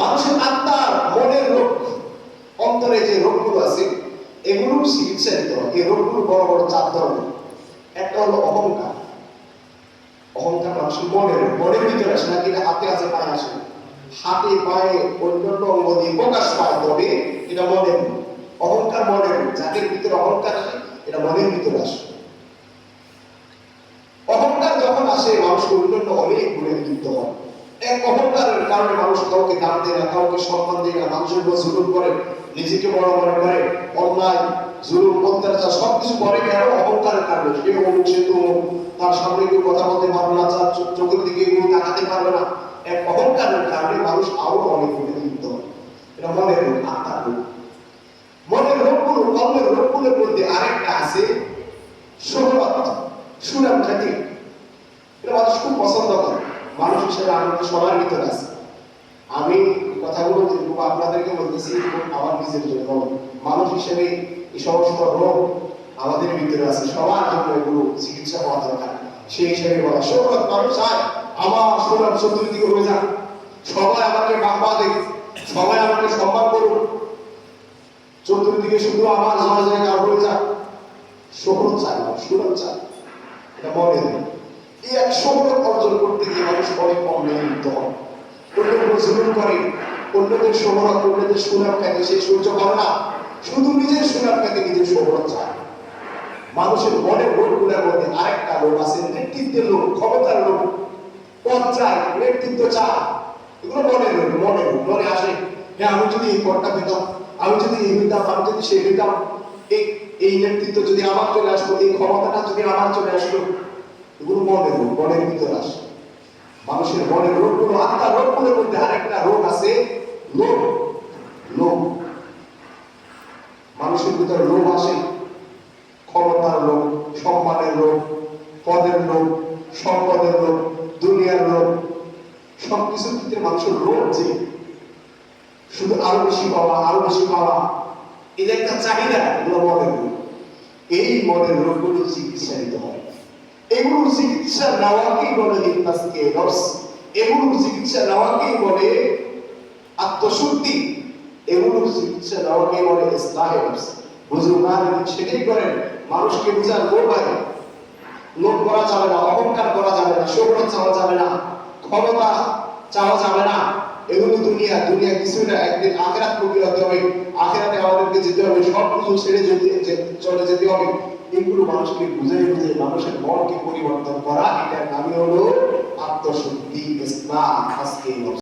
মানুষের আত্মার মনের রোগ, অন্তরে যে রোগগুলো আছে, এগুলোর চিকিৎসা দিতে হয় এই রোগগুলো বড় বড় চার ধরনের একটা হলো অহংকার অহংকার মানুষের মনের। মনের ভিতরে আসে নাকি এটা হাতে আছে পায়ে আসে না। হাতে পায়ে অন্যান্য অঙ্গ দিয়ে প্রকাশ পায়, তবে এটা মনের অহংকার মনের। যাদের ভিতরে অহংকার আসে, এটা মনের ভিতরে আসে অহংকার যখন আসে মানুষ অন্যান্য অনেক গুণে লিপ্ত হয় এক অহংকারের কারণে মানুষ কাউকে দেয় না, কাউকে সম্মান দেয় না, মানুষের উপর জুলুম করে, নিজেকে বড় মনে করে, অন্যায়, জুলুম, অত্যাচার, সবকিছু করে কেন? অহংকারের কারণে। কেউ তার সামনে কেউ কথা বলতে পারবে না, তার চোখের দিকে তাকাতে পারবে না, এক অহংকারের কারণে মানুষ আরও অনেক গুণে লিপ্ত হয় এটা মনের রোগ আত্মার রোগ মনের রোগগুলো কর্মের রোগগুলোর মধ্যে আরেকটা আছে শোহরত সুনাম খ্যাতি এটা মানুষ খুব পছন্দ করে মানুষ হিসেবে তো সবার ভিতরে আছে। আমি কথাগুলো যেরকম আপনাদেরকে বলতেছি আমার নিজের জন্য। মানুষ হিসেবে এই সমস্ত রোগ আমাদের ভিতরে আছে। সবার জন্য এগুলো চিকিৎসা হওয়া দরকার। সেই হিসেবে বলা শোহরত মানুষ চায় আমার সুনাম চতুর্দিকে হয়ে যাক। সবাই আমাকে বাহবা দেখ সবাই আমাকে সম্মান করুন চতুর্দিকে শুধু আমার জয় জয়কার হয়ে যাক। শোহরত চায় সুনাম চায় এটা মনে হয় এক শোহরত অর্জন করতে গিয়ে মানুষ অনেক নিয়মিত হয়। অন্যের করে, অন্যদের শোহরত, অন্যদের সুনাম খ্যাতি সে সহ্য করে না। শুধু নিজের সুনাম খ্যাতি নিজের শোহরত চায়। মানুষের মনের রোগগুলোর মধ্যে আরেকটা লোক আছে, নেতৃত্বের লোক, ক্ষমতার লোক পদ চায় নেতৃত্ব চায়। এগুলো মনের রোগ মনের রোগ মনে আসে হ্যাঁ আমি যদি এই পদটা পেতাম, আমি যদি এই পেতাম, আমি যদি সেই পেতাম, এই এই নেতৃত্ব যদি আমার চলে আসতো, এই ক্ষমতাটা যদি আমার চলে আসতো এগুলো মনের রোগ মনের ভিতরে আসে মানুষের মনের রোগগুলো আত্মার রোগগুলোর মধ্যে আরেকটা রোগ আছে লোভ লোভ মানুষের ভিতরে লোভ আসে। ক্ষমতার লোভ সম্মানের লোভ পদের লোভ সম্পদের লোভ দুনিয়ার লোভ সবকিছুর ক্ষেত্রে মানুষের লোভ যে। শুধু আরও বেশি পাওয়া, আরও বেশি পাওয়া। যে একটা চাহিদা, এগুলো মনের রোগ। এই মনের রোগগুলো চিকিৎসা নিতে হয়। এগুলোর চিকিৎসা নেওয়াকেই বলে এগুলোর চিকিৎসা নেওয়াকেই বলে আত্মশুদ্ধি। এগুলোর চিকিৎসা নেওয়াকেই বলে ইসলাহে সেটাই করেন, মানুষকে লোক লোভ করা যাবে না, অহংকার করা যাবে না শোভন চাওয়া যাবে না, ক্ষমতা চাওয়া যাবে না। এগুলো দুনিয়া দুনিয়া কিছু না, একদিন আখেরাত হতে হবে, আখেরাতে আমাদেরকে যেতে হবে সব কিছু ছেড়ে যেতে চলে যেতে হবে। এগুলো মানুষকে বুঝে বুঝে মানুষের মনকে পরিবর্তন করা এটার নামই হলো আত্মশক্তি ইসলাম আজকে